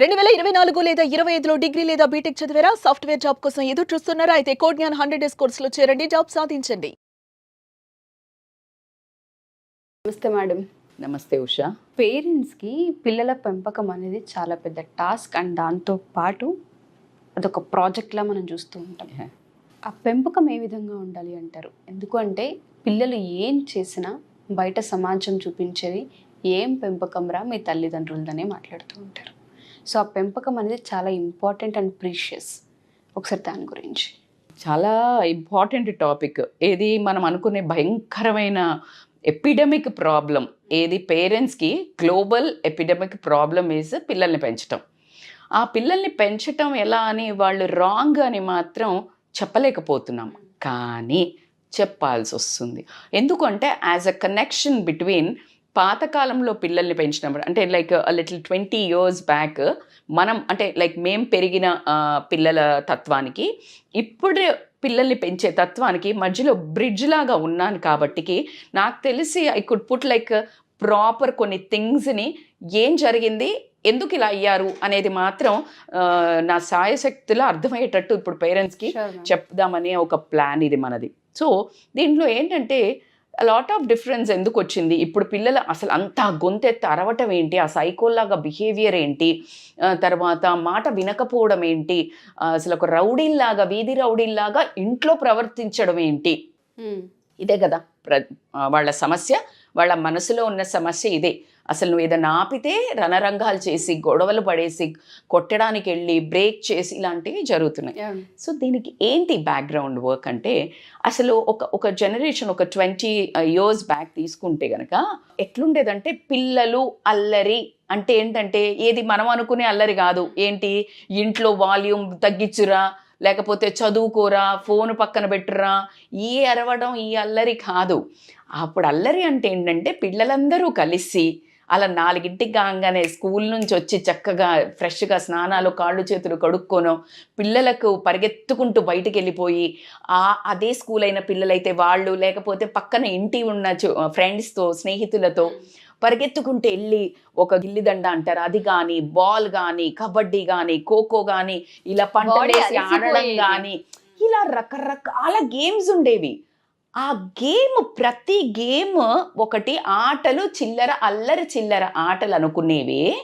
రెండు వేల ఇరవై నాలుగు లేదా ఇరవై ఐదులో డిగ్రీ లేదా బీటెక్ చదివారా? సాఫ్ట్వేర్ జాబ్ కోసం ఎదురు చూస్తున్నారా? అయితే కోడ్ జ్ఞాన్ హండ్రెడ్ డేస్ కోర్సులో చేరండి జాబ్ సాధించండి. నమస్తే మేడం. నమస్తే ఉషా. పేరెంట్స్కి పిల్లల పెంపకం అనేది చాలా పెద్ద టాస్క్ అండ్ దాంతో పాటు అదొక ప్రాజెక్ట్లా మనం చూస్తూ ఉంటాం. ఆ పెంపకం ఏ విధంగా ఉండాలి అంటారు? ఎందుకంటే పిల్లలు ఏం చేసినా బయట సమాజం చూపించేది ఏం పెంపకం రా మీ తల్లిదండ్రులదనే మాట్లాడుతూ ఉంటారు. సో ఆ పెంపకం అనేది చాలా ఇంపార్టెంట్ అండ్ ప్రీషియస్. ఒకసారి దాని గురించి. చాలా ఇంపార్టెంట్ టాపిక్. ఏది మనం అనుకునే భయంకరమైన ఎపిడమిక్ ప్రాబ్లం ఏది పేరెంట్స్కి గ్లోబల్ ఎపిడమిక్ ప్రాబ్లం ఈజ్ పిల్లల్ని పెంచటం. ఆ పిల్లల్ని పెంచటం ఎలా అని వాళ్ళు రాంగ్ అని మాత్రం చెప్పలేకపోతున్నాం. కానీ చెప్పాల్సి వస్తుంది. ఎందుకంటే యాజ్ అ కనెక్షన్ బిట్వీన్ పాతకాలంలో పిల్లల్ని పెంచినప్పుడు అంటే like little twenty years back మనం అంటే లైక్ మేం పెరిగిన పిల్లల తత్వానికి ఇప్పుడు పిల్లల్ని పెంచే తత్వానికి మధ్యలో బ్రిడ్జ్ లాగా ఉన్నాను కాబట్టికి నాకు తెలిసి I could put like proper కొన్ని థింగ్స్ని ఏం జరిగింది ఎందుకు ఇలా అయ్యారు అనేది మాత్రం నా సాయశక్తిలో అర్థమయ్యేటట్టు ఇప్పుడు పేరెంట్స్కి. చెప్దామనే ఒక ప్లాన్ ఇది మనది సో దీంట్లో ఏంటంటే లాట్ ఆఫ్ డిఫరెన్స్ ఎందుకు వచ్చింది? ఇప్పుడు పిల్లలు అసలు అంత గొంతెత్తి అరవటం ఏంటి? ఆ సైకోల్లాగా బిహేవియర్ ఏంటి? తర్వాత మాట వినకపోవడం ఏంటి? అసలు ఒక రౌడీల్లాగా వీధి రౌడీల్లాగా ఇంట్లో ప్రవర్తించడం ఏంటి. ఇదే కదా వాళ్ళ సమస్య. వాళ్ళ మనసులో ఉన్న సమస్య ఇదే. అసలు నువ్వు ఏదైనా ఆపితే రణరంగాలు చేసి గొడవలు పడేసి కొట్టడానికి వెళ్ళి బ్రేక్ చేసి ఇలాంటివి జరుగుతున్నాయి. సో దీనికి ఏంటి బ్యాక్గ్రౌండ్ వర్క్ అంటే అసలు ఒక ఒక జనరేషన్ ఒక ట్వంటీ ఇయర్స్ బ్యాక్ తీసుకుంటే గనక ఎట్లుండేదంటే పిల్లలు అల్లరి అంటే ఏంటంటే ఏది మనం అనుకునే అల్లరి కాదు. ఏంటి? ఇంట్లో వాల్యూమ్ తగ్గించురా లేకపోతే చదువుకోరా ఫోన్ పక్కన పెట్టురా ఈ అరవడం ఈ అల్లరి కాదు. అప్పుడు అల్లరి అంటే ఏంటంటే పిల్లలందరూ కలిసి అలా నాలుగింటికి కాగానే స్కూల్ నుంచి వచ్చి చక్కగా ఫ్రెష్గా స్నానాలు కాళ్ళు చేతులు కడుక్కోను పిల్లలకు పరిగెత్తుకుంటూ బయటికి వెళ్ళిపోయి ఆ అదే స్కూల్ అయిన పిల్లలైతే వాళ్ళు లేకపోతే పక్కన ఇంటి ఉన్న ఫ్రెండ్స్తో స్నేహితులతో పరిగెత్తుకుంటూ వెళ్ళి ఒక గిల్లిదండ అంటారు అది కానీ బాల్ కానీ కబడ్డీ కానీ ఖోఖో కానీ ఇలా పంట వేసి ఆడడం. కానీ ఇలా రకరకాల గేమ్స్ ఉండేవి ఆ గేమ్ ప్రతి గేమ్ ఒకటి ఆటలు చిల్లర అల్లరి చిల్లర ఆటలు అనుకునేవి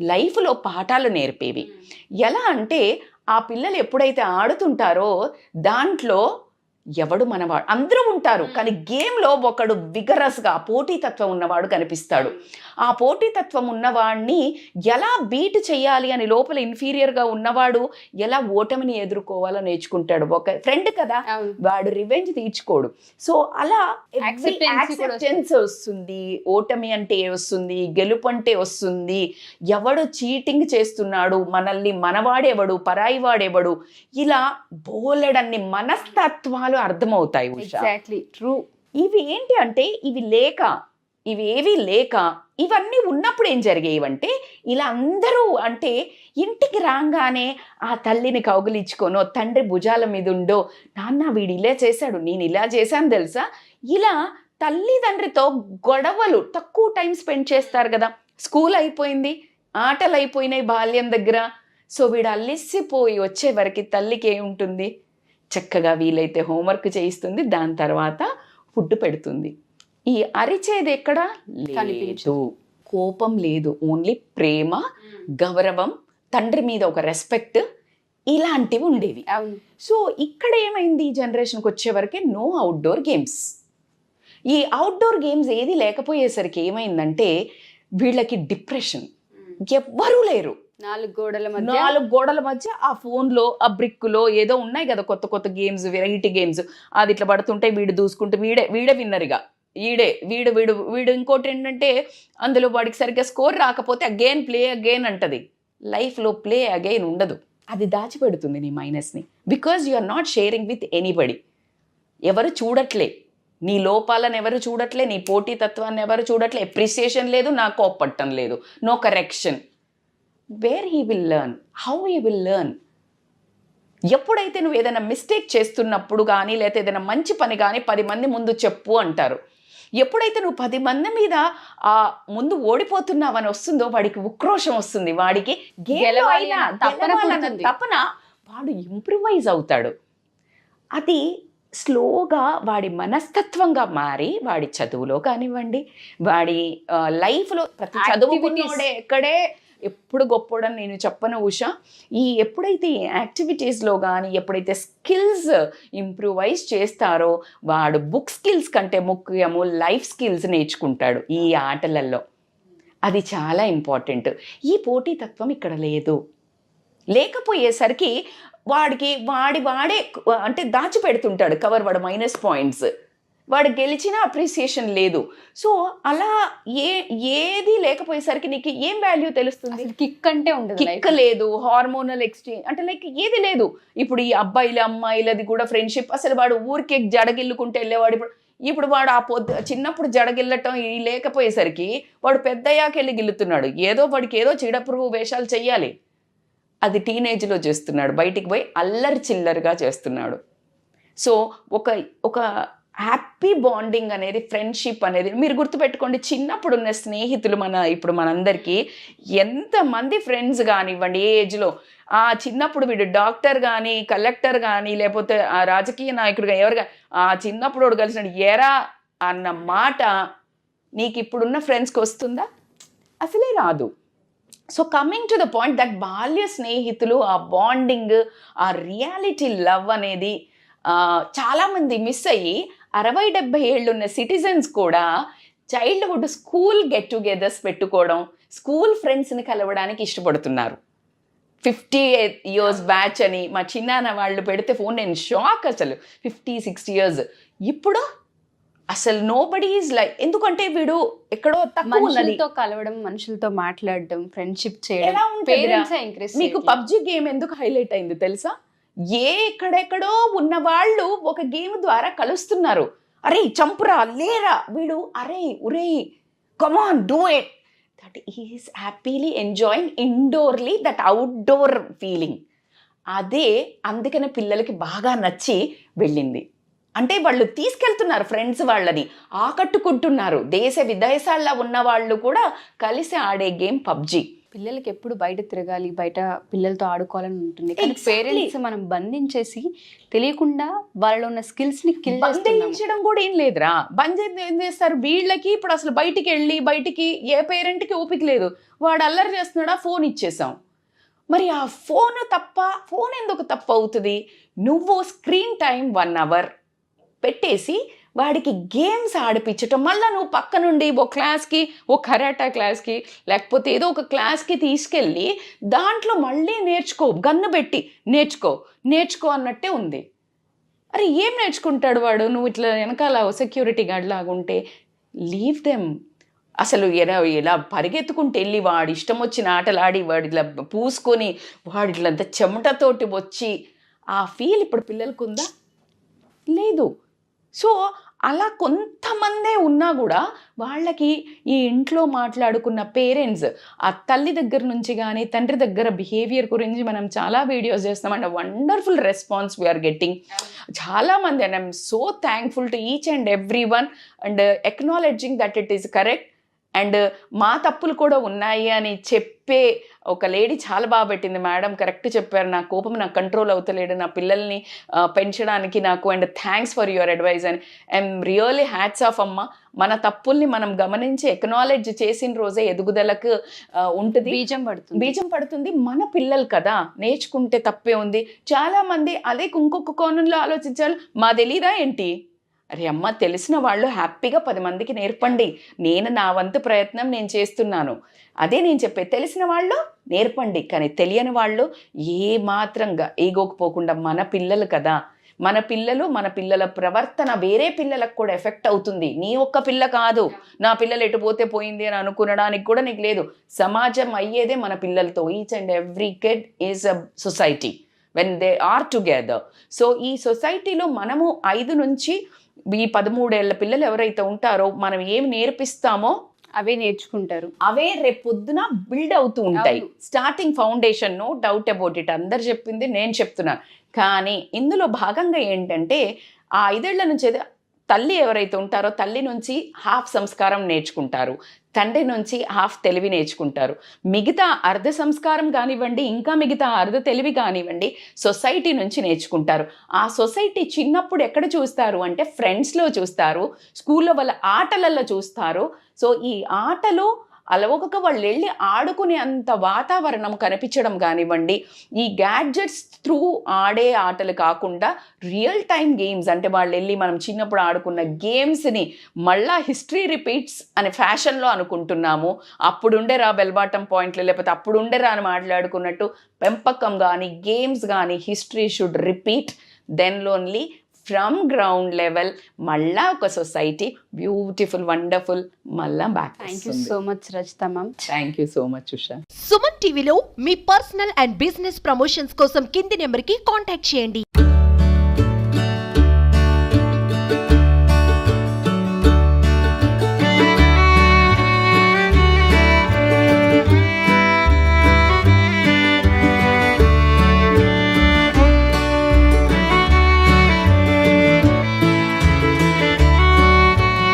లైఫ్లో పాఠాలు నేర్పేవి. ఎలా అంటే ఆ పిల్లలు ఎప్పుడైతే ఆడుతుంటారో దాంట్లో ఎవడు మనవాడు? అందరూ ఉంటారు కానీ గేమ్లో ఒకడు విగరస్గా పోటీతత్వం ఉన్నవాడు కనిపిస్తాడు. ఆ పోటీతత్వం ఉన్నవాడిని ఎలా బీట్ చేయాలి అని లోపల ఇన్ఫీరియర్గా ఉన్నవాడు ఎలా ఓటమిని ఎదుర్కోవాలో నేర్చుకుంటాడు. ఒక ఫ్రెండ్ కదా వాడు రివెంజ్ తీర్చుకోడు. సో అలా యాక్సెప్టెన్స్ వస్తుంది. ఓటమి అంటే వస్తుంది గెలుపు అంటే వస్తుంది. ఎవడు చీటింగ్ చేస్తున్నాడు మనల్ని మనవాడెవడు పరాయి వాడెవడు ఇలా బోలెడన్ని మనస్తత్వాలు అర్థమవుతాయి ఉషా. ఎగ్జాక్ట్లీ ట్రూ ఇవి ఏంటి అంటే ఇవి లేక ఇవి ఏవి లేక ఇవన్నీ ఉన్నప్పుడు ఏం జరిగేవంటే ఇలా అందరూ అంటే ఇంటికి రాగానే ఆ తల్లిని కౌగులించుకోనో తండ్రి భుజాల మీద ఉండో నాన్న వీడు ఇలా చేశాడు నేను ఇలా చేశాను తెలుసా? ఇలా తల్లిదండ్రితో గొడవలు తక్కువ టైం స్పెండ్ చేస్తారు కదా. స్కూల్ అయిపోయింది ఆటలు అయిపోయినాయి బాల్యం దగ్గర. సో వీడు అల్లిసిపోయి వచ్చే వరకు తల్లికి ఏముంటుంది? చక్కగా వీలైతే హోంవర్క్ చేయిస్తుంది దాని తర్వాత ఫుడ్ పెడుతుంది. ఈ అరిచేది ఎక్కడ? లేదు. కోపం లేదు. ఓన్లీ ప్రేమ గౌరవం తండ్రి మీద ఒక రెస్పెక్ట్ ఇలాంటివి ఉండేవి. సో ఇక్కడ ఏమైంది? ఈ జనరేషన్కి వచ్చేవరకే నో అవుట్డోర్ గేమ్స్ ఈ అవుట్డోర్ గేమ్స్ ఏది లేకపోయేసరికి ఏమైందంటే వీళ్ళకి డిప్రెషన్. ఎవ్వరూ లేరు. నాలుగు గోడల మధ్య? నాలుగు గోడల మధ్య ఆ ఫోన్లో ఆ బ్రిక్కులో ఏదో ఉన్నాయి కదా కొత్త కొత్త గేమ్స్ వెరైటీ గేమ్స్. అది ఇట్లా పడుతుంటే వీడు దూసుకుంటే వీడే వీడే విన్నర్గా వీడే వీడు వీడు వీడు ఇంకోటి ఏంటంటే అందులో వాడికి సరిగ్గా స్కోర్ రాకపోతే అగైన్ ప్లే అగైన్ అంటది. లైఫ్లో ప్లే అగైన్ ఉండదు. అది దాచిపెడుతుంది నీ మైనస్ని. Because you are not sharing with anybody. ఎవరు చూడట్లే. నీ లోపాలను ఎవరు చూడట్లే నీ పోటీతత్వాన్ని ఎవరు చూడట్లే. ఎప్రిసియేషన్ లేదు నా కోప్పట్టం లేదు. No correction. Where he will learn how he will learn ఎప్పుడైతే నువ్వు ఏదైనా మిస్టేక్ చేస్తున్నప్పుడు కానీ లేకపోతే ఏదైనా మంచి పని కానీ పది మంది ముందు చెప్పు అంటారు. ఎప్పుడైతే నువ్వు పది మంది మీద ఆ ముందు ఓడిపోతున్నావని వస్తుందో వాడికి ఉక్రోషం వస్తుంది. వాడికి తపన వాడు ఇంప్రూవైజ్ అవుతాడు. అది స్లోగా వాడి మనస్తత్వంగా మారి వాడి చదువులో కానివ్వండి వాడి లైఫ్లో ప్రతి. చదువుకున్నోడే ఎక్కడే ఎప్పుడు గొప్పోడని నేను చెప్పను ఉష. ఈ ఎప్పుడైతే యాక్టివిటీస్లో కానీ ఎప్పుడైతే స్కిల్స్ ఇంప్రూవైజ్ చేస్తారో వాడు బుక్ స్కిల్స్ కంటే ముఖ్యము లైఫ్ స్కిల్స్ నేర్చుకుంటాడు ఈ ఆటలలో అది చాలా ఇంపార్టెంట్ ఈ పోటీతత్వం ఇక్కడ లేదు. లేకపోయేసరికి వాడికి వాడి వాడే అంటే దాచిపెడుతుంటాడు కవర్ వాడు మైనస్ పాయింట్స్ వాడు గెలిచిన అప్రిసియేషన్ లేదు. సో అలా ఏ ఏది లేకపోయేసరికి నీకు ఏం వాల్యూ తెలుస్తుంది? కిక్ అంటే ఉండదు కిక్ లేదు హార్మోనల్ ఎక్స్చేంజ్ అంటే లైక్ ఏది లేదు. ఇప్పుడు ఈ అబ్బాయిల అమ్మాయిలది కూడా ఫ్రెండ్షిప్ అసలు వాడు ఊరికే జడగిల్లుకుంటే వెళ్ళేవాడు. ఇప్పుడు ఇప్పుడు వాడు ఆ పొద్దు చిన్నప్పుడు జడగిల్లటం ఈ లేకపోయేసరికి వాడు పెద్దయ్యాక వెళ్ళి గిల్లుతున్నాడు. ఏదో వాడికి ఏదో చీడపురుగు వేషాలు చెయ్యాలి. అది టీనేజ్లో చేస్తున్నాడు. బయటికి పోయి అల్లరి చిల్లరిగా చేస్తున్నాడు. సో ఒక ఒక హ్యాపీ బాండింగ్ అనేది ఫ్రెండ్షిప్ అనేది. మీరు గుర్తుపెట్టుకోండి చిన్నప్పుడు ఉన్న స్నేహితులు మన ఇప్పుడు మనందరికీ ఎంతమంది ఫ్రెండ్స్ కానివ్వండి ఏ ఏజ్లో ఆ చిన్నప్పుడు వీడు డాక్టర్ కానీ కలెక్టర్ కానీ లేకపోతే ఆ రాజకీయ నాయకుడుగా ఎవరుగా ఆ చిన్నప్పుడు వాడు కలిసిన ఎరా అన్న మాట నీకు ఇప్పుడున్న ఫ్రెండ్స్కి వస్తుందా? అసలే రాదు. So coming to the point that బాల్య స్నేహితులు ఆ బాండింగ్ ఆ రియాలిటీ లవ్ అనేది చాలామంది మిస్ అయ్యి అరవై డెబ్బై ఏళ్ళున్న సిటిజన్స్ కూడా చైల్డ్హుడ్ స్కూల్ గెట్ టుగెదర్స్ పెట్టుకోవడం స్కూల్ ఫ్రెండ్స్ని కలవడానికి ఇష్టపడుతున్నారు. ఫిఫ్టీ ఇయర్స్ బ్యాచ్ అని మా చిన్నాన్న వాళ్ళు పెడితే ఫోన్ నేను షాక్ అసలు. Fifty sixty years. ఇప్పుడు అసలు నో బడీ ఈజ్ లైక్ ఎందుకంటే వీడు ఎక్కడో మనుషులతో కలవడం మనుషులతో మాట్లాడడం ఫ్రెండ్షిప్ చేయడం మీకు పబ్జి గేమ్ ఎందుకు హైలైట్ అయింది తెలుసా? ఏ ఎక్కడెక్కడో ఉన్న వాళ్ళు ఒక గేమ్ ద్వారా కలుస్తున్నారు. అరే చంపురా లేరా వీడు అరే ఉరే come on do it that is happily enjoying indoorly that outdoor feeling అదే అందుకనే పిల్లలకి బాగా నచ్చి వెళ్ళింది. అంటే వాళ్ళు తీసుకెళ్తున్నారు ఫ్రెండ్స్ వాళ్ళని ఆకట్టుకుంటున్నారు. దేశ విదేశాల్లో ఉన్న వాళ్ళు కూడా కలిసి ఆడే గేమ్ పబ్జీ. పిల్లలకి ఎప్పుడు బయట తిరగాలి బయట పిల్లలతో ఆడుకోవాలని ఉంటుంది. కానీ. పేరెంట్స్ మనం బంధించేసి తెలియకుండా వాళ్ళలో ఉన్న స్కిల్స్ని బంధించడం కూడా ఏం లేదురా. బంద్ ఏం చేస్తారు? వీళ్ళకి ఇప్పుడు అసలు బయటికి వెళ్ళి బయటికి ఏ పేరెంట్కి ఓపిక లేదు. వాడు అల్లరి చేస్తున్నాడా? ఫోన్ ఇచ్చేసాం. మరి ఆ ఫోన్ తప్ప ఫోన్ ఎందుకు తప్ప అవుతుంది? నువ్వు స్క్రీన్ టైం వన్ అవర్ పెట్టేసి వాడికి గేమ్స్ ఆడిపించటం మళ్ళీ నువ్వు పక్క నుండి ఓ క్లాస్కి ఓ కరాటా క్లాస్కి లేకపోతే ఏదో ఒక క్లాస్కి తీసుకెళ్ళి దాంట్లో మళ్ళీ నేర్చుకో గన్ను పెట్టి నేర్చుకో నేర్చుకో అన్నట్టే ఉంది. అరే ఏం నేర్చుకుంటాడు వాడు? నువ్వు ఇట్లా వెనకాల సెక్యూరిటీ గార్డ్ లాగా ఉంటే లీవ్ దెమ్. అసలు ఎలా ఇలా పరిగెత్తుకుంటూ వెళ్ళి వాడి ఇష్టం వచ్చిన ఆటలు ఆడి వాడు ఇట్లా పూసుకొని వాడి అంత చెమటతోటి వచ్చి ఆ ఫీల్ ఇప్పుడు పిల్లలకు ఉందా లేదు. సో అలా కొంతమందే ఉన్నా కూడా వాళ్ళకి ఈ ఇంట్లో మాట్లాడుకున్న పేరెంట్స్ ఆ తల్లి దగ్గర నుంచి కానీ తండ్రి దగ్గర బిహేవియర్ గురించి మనం చాలా వీడియోస్ చేస్తాం. And wonderful response we're getting చాలామంది and I'm so thankful to each and every one and acknowledging that it is correct and మా తప్పులు కూడా ఉన్నాయి అని చెప్పే ఒక లేడీ చాలా బాగా పెట్టింది మేడం. కరెక్ట్ చెప్పారు. నా కోపం నాకు కంట్రోల్ అవుతలేడు. నా పిల్లల్ని పెంచడానికి నాకు and thanks for your advice అని. ఐఎమ్ రియల్లీ హ్యాట్స్ ఆఫ్ అమ్మ. మన తప్పుల్ని మనం గమనించి ఎక్నాలెడ్జ్ చేసిన రోజే ఎదుగుదలకు ఉంటుంది. బీజం పడుతుంది. బీజం పడుతుంది. మన పిల్లలు కదా నేర్చుకుంటే తప్పే ఉంది. చాలా మంది అదే ఇంకొక కోణంలో ఆలోచించాలి మా తెలీదా ఏంటి? అరే అమ్మ తెలిసిన వాళ్ళు హ్యాపీగా పది మందికి నేర్పండి. నేను నా వంతు ప్రయత్నం నేను చేస్తున్నాను. అదే నేను చెప్పే తెలిసిన వాళ్ళు నేర్పండి. కానీ తెలియని వాళ్ళు ఏ మాత్రంగా ఏగోకపోకుండా మన పిల్లలు కదా. మన పిల్లలు మన పిల్లల ప్రవర్తన వేరే పిల్లలకు కూడా ఎఫెక్ట్ అవుతుంది. నీ ఒక్క పిల్ల కాదు. నా పిల్లలు ఎటు పోతే పోయింది అని అనుకునడానికి కూడా నీకు లేదు. సమాజం అయ్యేదే మన పిల్లలతో. Each and every kid is a society when they are together so ఈ సొసైటీలో మనము ఐదు నుంచి ఈ పదమూడేళ్ళ పిల్లలు ఎవరైతే ఉంటారో మనం ఏమి నేర్పిస్తామో అవే నేర్చుకుంటారు. అవే రేపు పొద్దున బిల్డ్ అవుతూ ఉంటాయి. Starting foundation no doubt about it అందరు చెప్పింది నేను చెప్తున్నాను కానీ ఇందులో భాగంగా ఏంటంటే ఆ ఐదేళ్ళ నుంచి తల్లి ఎవరైతే ఉంటారో తల్లి నుంచి హాఫ్ సంస్కారం నేర్చుకుంటారు. తండ్రి నుంచి హాఫ్ తెలివి నేర్చుకుంటారు. మిగతా అర్ధ సంస్కారం కానివ్వండి ఇంకా మిగతా అర్ధ తెలివి కానివ్వండి సొసైటీ నుంచి నేర్చుకుంటారు. ఆ సొసైటీ చిన్నప్పుడు ఎక్కడ చూస్తారు అంటే ఫ్రెండ్స్లో చూస్తారు స్కూల్లో వాళ్ళ ఆటలలో చూస్తారు. సో ఈ ఆటలు అలవకక వాళ్ళు వెళ్ళి ఆడుకునే అంత వాతావరణం కనిపించడం కానివ్వండి ఈ గ్యాడ్జెట్స్ త్రూ ఆడే ఆటలు కాకుండా రియల్ టైం గేమ్స్ అంటే వాళ్ళు వెళ్ళి మనం చిన్నప్పుడు ఆడుకున్న గేమ్స్ని మళ్ళా హిస్టరీ రిపీట్స్ అనే ఫ్యాషన్లో అనుకుంటున్నాము. అప్పుడుండేరా బెల్బాటం పాయింట్లు లేకపోతే అప్పుడుండేరా అని మాట్లాడుకున్నట్టు పెంపకం కానీ గేమ్స్ కానీ history should repeat then only from ground level మళ్ళా ఒక సొసైటీ బ్యూటిఫుల్ వండర్ఫుల్ మళ్ళా back thank you so much Rachita ma'am thank you so much Usha. Suman టీవీలో మీ పర్సనల్ అండ్ బిజినెస్ ప్రమోషన్స్ కోసం కింది నెంబర్కి కాంటాక్ట్ చేయండి.